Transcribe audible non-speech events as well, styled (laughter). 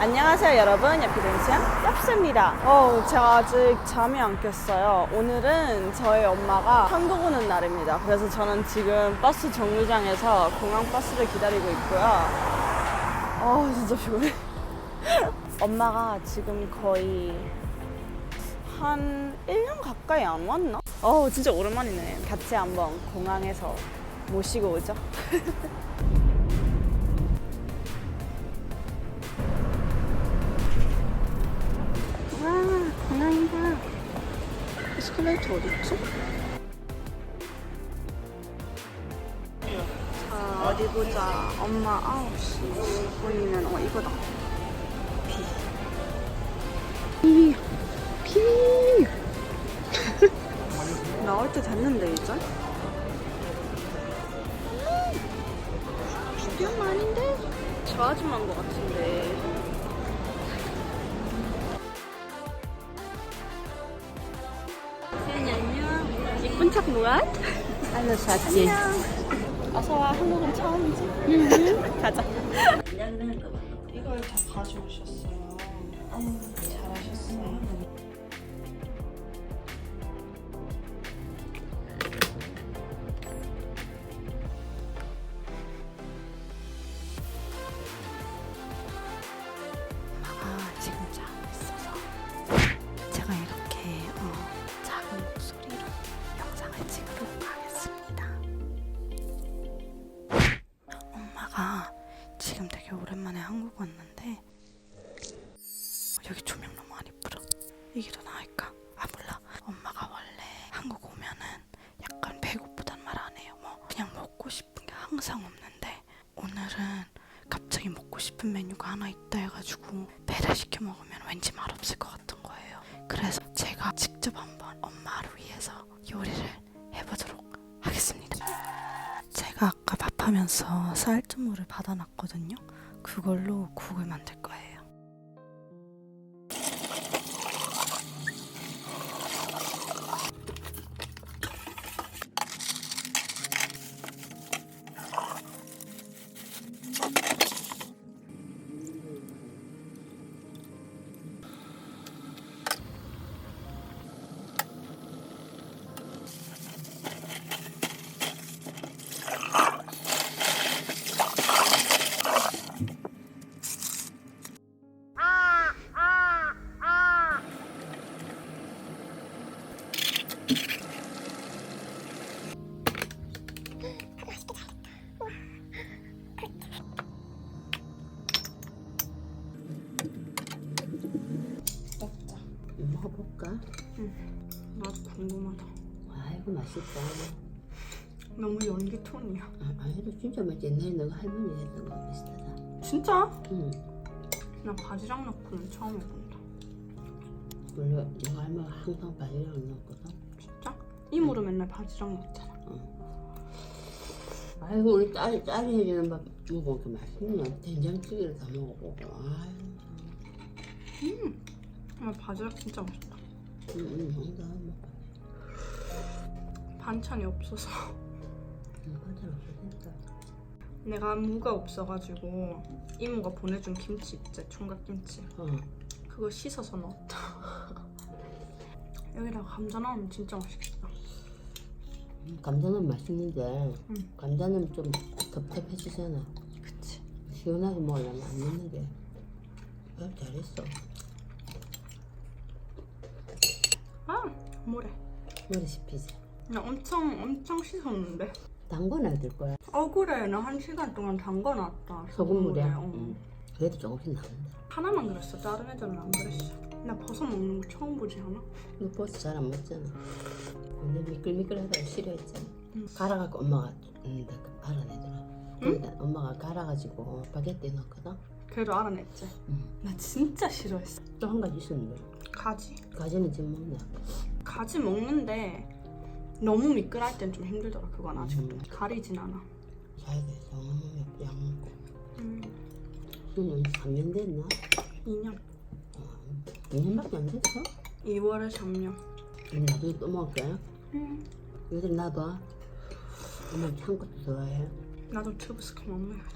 안녕하세요 여러분. 옆이동생 엽스입니다. 어 제가 아직 잠이 안 깼어요. 오늘은 저희 엄마가 한국 오는 날입니다. 그래서 저는 지금 버스 정류장에서 공항 버스를 기다리고 있고요. 어 진짜 피곤해. (laughs) 엄마가 지금 거의 한 1년 가까이 안 왔나? 어 진짜 오랜만이네. 같이 한번 공항에서 모시고 오죠 (laughs) 스컬레이터 어딨지? 자, 어디 보자. 엄마 9시 10분이면, 어, 이거다. 비. 비. 비. (laughs) 나올 때 됐는데, 이제? 비디오 아닌데? 저 아줌마인 것 같은데. 뭐야? 알로 샀지. 어서 와 한국은 처음이지? (laughs) 가자. 이걸 다 가져오셨어요. 아유, 잘하셨어요. 되게 오랜만에 한국 왔는데 여기 조명 너무 안 이쁘다. 이게 더 나을까? 아 몰라. 엄마가 원래 한국 오면은 약간 배고프단 말 안 해요. 뭐 그냥 먹고 싶은 게 항상 없는데 오늘은 갑자기 먹고 싶은 메뉴가 하나 있다 해가지고 배달 시켜 먹으면 왠지 맛없을 밥하면서 쌀뜨물을 받아놨거든요. 그걸로 국을 만들 거예요. 먹어볼까? 나도 궁금하다. 아이고 맛있다. 너무 연기 톤이야. 아, 아이도 진짜 맛있 옛날에 너가 할머니 했던 거 비슷하다. 진짜? 응. 나 바지락 넣고는 처음 해본다. 원래 너가 할머니 항상 바지락 넣었거든. 이모로 맨날 바지락 넣잖아. 아이고 우리 딸이 딸이 해주는 밥 먹어보니까 맛있네. 된장찌개를 다 먹어보고. 아유, 아, 바지락 진짜 맛있다. 응, 응, 뭔가 먹어. 반찬이 없어서. 응, 바지락 없어졌다. 내가 무가 없어가지고 이모가 보내준 김치 있지? 총각김치. 어, 그거 씻어서 넣었다. (laughs) 여기다가 감자 넣으면 진짜 맛있겠다. 감자는 맛있는데 응. 감자는 좀 텁텁해지잖아. 그치. 시원하게 먹으려면 안 넣는 게. 아, 잘했어. 아, 뭐래. 머리 씹히지. 나 엄청 엄청 씻었는데. 당근 놔둘 거야. 어 그래 나한 시간 동안 담궈놨다 소금물에. 어. 응. 그래도 조금씩 나온다. 하나만 그랬어 다른 애들은 안 그랬어 나 버섯 먹는 거 처음 보지 않아? 너 버스 잘 안 먹잖아. 근데 미끌미끌하다고 싫어했잖아. 응. 갈아갖고 엄마가 음, 다 갈아내더라. 거기다 엄마가 갈아가지고 바게트에 넣었거든. 그래도 알아냈지 응. 나 진짜 싫어했어 또 한 가지 있었는데 가지 가지는 지금 먹나? 가지 먹는데 너무 미끌할 땐 좀 힘들더라 그건 아직도 음. 가리진 않아 자기가 너무 약 먹고. 음, 너는 3년 됐나? 2년 2년밖에 안 됐어? 2월에 작년 그럼 나중에 또 먹을게. 음, 요즘 나도 엄마 참것도 좋아해. 나도 튜브스크 먹는 거 아,